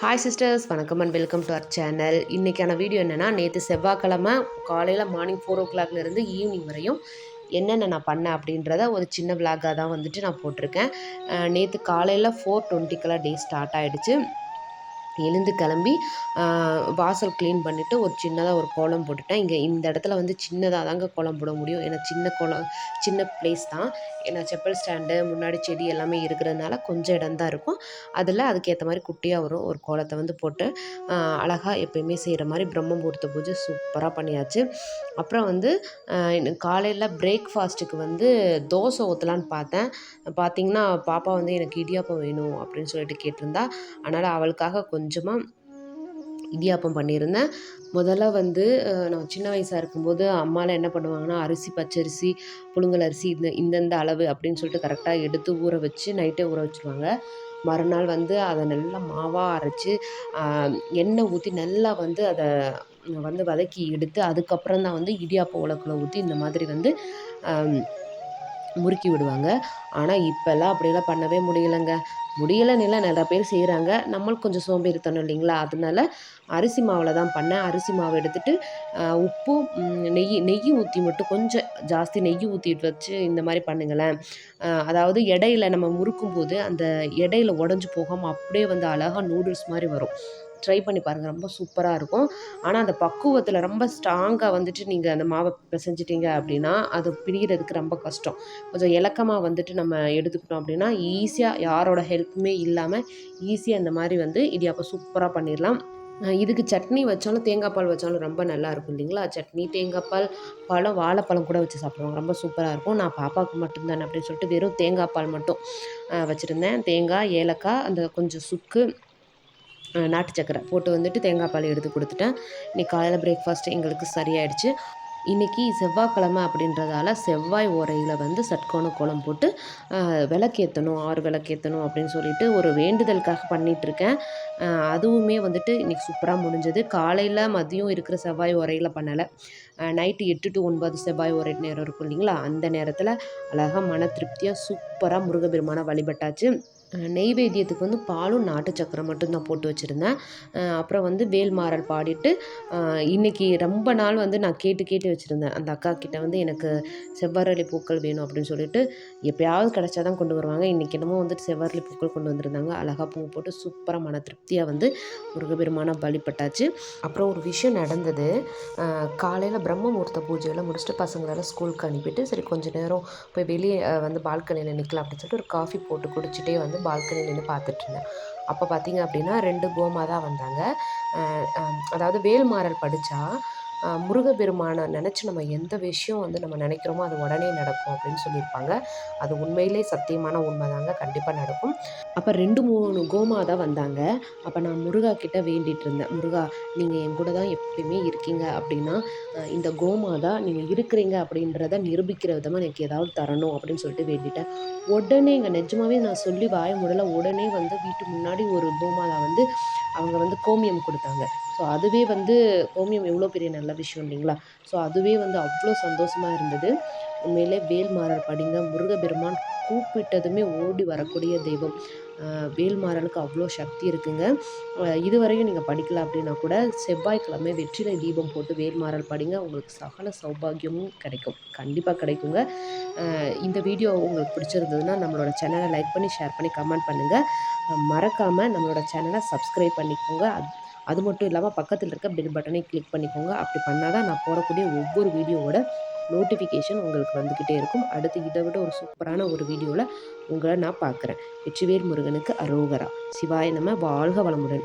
Hi sisters வணக்கம் and welcome to our channel இன்றைக்கான video என்னென்னா நேற்று செவ்வாய்க்கிழமை காலையில் மார்னிங் ஃபோர் ஓ கிளாக்லேருந்து ஈவினிங் வரையும் என்னென்ன நான் பண்ணேன் அப்படின்றத ஒரு சின்ன விளாகாக தான் வந்துட்டு நான் போட்டிருக்கேன். நேற்று காலையில் ஃபோர் டுவெண்ட்டிக்கெல்லாம் டே ஸ்டார்ட் ஆகிடுச்சு எழுந்து கிளம்பி வாசல் க்ளீன் பண்ணிவிட்டு ஒரு சின்னதாக ஒரு கோலம் போட்டுட்டேன். இங்கே இந்த இடத்துல வந்து சின்னதாக தாங்க கோலம் போட முடியும். ஏன்னா சின்ன கோலம் சின்ன ப்ளேஸ் தான். ஏன்னா செப்பல் ஸ்டாண்டு முன்னாடி செடி எல்லாமே இருக்கிறதுனால கொஞ்சம் இடம் தான் இருக்கும். அதில் அதுக்கேற்ற மாதிரி குட்டியாக வரும் ஒரு கோலத்தை வந்து போட்டு அழகாக எப்பயுமே செய்கிற மாதிரி பிரம்ம முகூர்த்த பூஜை சூப்பராக பண்ணியாச்சு. அப்புறம் வந்து காலையில் பிரேக்ஃபாஸ்ட்டுக்கு வந்து தோசை ஊற்றலான்னு பார்த்தேன். பார்த்தீங்கன்னா பாப்பா வந்து எனக்கு இடியாப்பம் வேணும் அப்படின்னு சொல்லிட்டு கேட்டிருந்தா அதனால் அவளுக்காக கொஞ்சம் கொஞ்சமாக இடியாப்பம் பண்ணியிருந்தேன். முதல்ல வந்து நான் சின்ன வயசாக இருக்கும்போது அம்மாலாம் என்ன பண்ணுவாங்கன்னா அரிசி பச்சரிசி புழுங்கல் அரிசி இந்த இந்தந்த அளவு அப்படின்னு சொல்லிட்டு கரெக்டாக எடுத்து ஊற வச்சு நைட்டே ஊற வச்சுருவாங்க. மறுநாள் வந்து அதை நல்லா மாவாக அரைச்சி எண்ணெய் ஊற்றி நல்லா வந்து அதை வந்து வதக்கி எடுத்து அதுக்கப்புறம் தான் வந்து இடியாப்பம் உலக்கில் ஊற்றி இந்த மாதிரி வந்து முறுக்கி விடுவாங்க. ஆனால் இப்போல்லாம் அப்படியெல்லாம் பண்ணவே முடியலைங்க. முடியலைன்னு இல்லை நிறையா பேர் செய்கிறாங்க நம்மளுக்கு கொஞ்சம் சோம்பேறித்தனம் இல்லைங்களா? அதனால அரிசி மாவில் தான் பண்ணேன். அரிசி மாவு எடுத்துகிட்டு உப்பு நெய் நெய் ஊற்றி மட்டும் கொஞ்சம் ஜாஸ்தி நெய் ஊற்றிட்டு வச்சு இந்த மாதிரி பண்ணுங்களேன். அதாவது இடையில நம்ம முறுக்கும் போது அந்த இடையில உடஞ்சி போகாமல் அப்படியே வந்து அழகாக நூடுல்ஸ் மாதிரி வரும். ட்ரை பண்ணி பாருங்கள் ரொம்ப சூப்பராக இருக்கும். ஆனால் அந்த பக்குவத்தில் ரொம்ப ஸ்ட்ராங்காக வந்துட்டு நீங்கள் அந்த மாவை பிசைஞ்சிட்டிங்க அப்படின்னா அது பிரிகிறதுக்கு ரொம்ப கஷ்டம். கொஞ்சம் இலக்கமாக வந்துட்டு நம்ம எடுத்துக்கிட்டோம் அப்படின்னா ஈஸியாக யாரோட ஹெல்ப்புமே இல்லாமல் ஈஸியாக இந்த மாதிரி வந்து இடியாப்பம் சூப்பராக பண்ணிடலாம். இதுக்கு சட்னி வச்சாலும் தேங்காய் பால் வச்சாலும் ரொம்ப நல்லாயிருக்கும் இல்லைங்களா? சட்னி தேங்காய் பால் பழம் வாழைப்பழம் கூட வச்சு சாப்பிடுவாங்க. ரொம்ப சூப்பராக இருக்கும். நான் பாப்பாவுக்கு மட்டும்தானே அப்படின்னு சொல்லிட்டு வெறும் தேங்காய் பால் மட்டும் வச்சுருந்தேன். தேங்காய் ஏலக்காய் அந்த கொஞ்சம் சுக்கு நாட்டு சக்கரை போட்டு வந்துட்டு தேங்காய் பால் எடுத்து கொடுத்துட்டேன். இன்றைக்கி காலையில் பிரேக்ஃபாஸ்ட் எங்களுக்கு சரியாயிடுச்சு. இன்றைக்கி செவ்வாய்க்கிழமை அப்படின்றதால செவ்வாய் ஓரையில் வந்து சட்கோண கோலம் போட்டு விளக்கேற்றணும் ஆறு விளக்கேற்றணும் அப்படின்னு சொல்லிட்டு ஒரு வேண்டுதலுக்காக பண்ணிகிட்ருக்கேன் அதுவுமே வந்துட்டு இன்றைக்கி சூப்பராக முடிஞ்சது. காலையில் மதியம் இருக்கிற செவ்வாய் உரையில் பண்ணலை. நைட்டு எட்டு டு ஒன்பது செவ்வாய் உரை நேரம் இருக்கும் இல்லைங்களா? அந்த நேரத்தில் அழகாக மன திருப்தியாக சூப்பராக முருகபெருமான வழிபட்டாச்சு. நெய்வேத்தியத்துக்கு வந்து பாலும் நாட்டு சக்கரை மட்டும்தான் போட்டு வச்சுருந்தேன். அப்புறம் வந்து வேல்மாறல் பாடிட்டு இன்றைக்கி ரொம்ப நாள் வந்து நான் கேட்டு கேட்டு வச்சுருந்தேன். அந்த அக்கா கிட்ட வந்து எனக்கு செவ்வரளி பூக்கள் வேணும் அப்படின்னு சொல்லிட்டு எப்போயாவது கிடச்சா தான் கொண்டு வருவாங்க. இன்றைக்கி என்னமோ வந்துட்டு செவ்வரளி பூக்கள் கொண்டு வந்திருந்தாங்க. அழகாக பூ போட்டு சூப்பராக மன திருப்தியாக வந்து முருகபெருமான பலிப்பட்டாச்சு. அப்புறம் ஒரு விஷயம் நடந்தது. காலையில் பிரம்ம முகூர்த்த பூஜையெல்லாம் முடிச்சுட்டு பசங்களெல்லாம் ஸ்கூலுக்கு அனுப்பிட்டு சரி கொஞ்சம் நேரம் போய் வெளியே வந்து பால்கனியில் நிற்கலாம் அப்படின்னு சொல்லிட்டு ஒரு காஃபி போட்டு குடிச்சிட்டே வந்து பால்கனியில் நின்று பார்த்துட்ருந்தேன். அப்போ பார்த்தீங்க அப்படின்னா ரெண்டு கோமா தான் வந்தாங்க அதாவது வேல்மாறல் படித்தா முருகப்பெருமானை நினச்சி நம்ம எந்த விஷயம் வந்து நம்ம நினைக்கிறோமோ அது உடனே நடக்கும் அப்படின்னு சொல்லியிருப்பாங்க. அது உண்மையிலே சத்தியமான உண்மை தாங்க கண்டிப்பாக நடக்கும். அப்போ ரெண்டு மூணு கோமா தான் வந்தாங்க. அப்போ நான் முருகா கிட்ட வேண்டிகிட்டு இருந்தேன். முருகா நீங்கள் என் கூட தான் எப்பயுமே இருக்கீங்க அப்படின்னா இந்த கோமாதா நீங்கள் இருக்கிறீங்க அப்படின்றத நிரூபிக்கிற விதமாக எனக்கு ஏதாவது தரணும் அப்படின்னு சொல்லிட்டு வேண்டிட்டேன். உடனே இங்கே நிஜமாவே நான் சொல்லி வாய முடியல உடனே வந்து வீட்டு முன்னாடி ஒரு கோமாதா வந்து அவங்க வந்து கோமியம் கொடுத்தாங்க. ஸோ அதுவே வந்து கோமியம் எவ்வளோ பெரிய நல்ல விஷயம் இல்லைங்களா? ஸோ அதுவே வந்து அவ்வளோ சந்தோஷமாக இருந்தது. உண்மையிலே வேல்மாறல் படிங்க முருகப்பெருமான் கூப்பிட்டதுமே ஓடி வரக்கூடிய தெய்வம். வேல்மாறனுக்கு அவ்வளோ சக்தி இருக்குங்க. இதுவரையும் நீங்கள் படிக்கல அப்படின்னா கூட செவ்வாய்க்கிழமை வெற்றிலை தீபம் போட்டு வேல்மாறல் படிங்க. உங்களுக்கு சகல சௌபாகியமும் கிடைக்கும். கண்டிப்பாக கிடைக்குங்க. இந்த வீடியோ உங்களுக்கு பிடிச்சிருந்ததுன்னா நம்மளோட சேனலை லைக் பண்ணி ஷேர் பண்ணி கமெண்ட் பண்ணுங்கள் மறக்காமல் நம்மளோட சேனலை சப்ஸ்கிரைப் பண்ணிக்கோங்க. அது மட்டும் இல்லாமல் பக்கத்தில் இருக்க பெல் பட்டனை கிளிக் பண்ணிக்கோங்க. அப்படி பண்ணால் தான் நான் போடக்கூடிய ஒவ்வொரு வீடியோவோட நோட்டிஃபிகேஷன் உங்களுக்கு வந்துக்கிட்டே இருக்கும். அடுத்து இதை விட ஒரு சூப்பரான ஒரு வீடியோவில் உங்களை நான் பார்க்குறேன். வெற்றிவேல் முருகனுக்கு அரோகரா. சிவாய நம்ம வாழ்க வளமுடன்.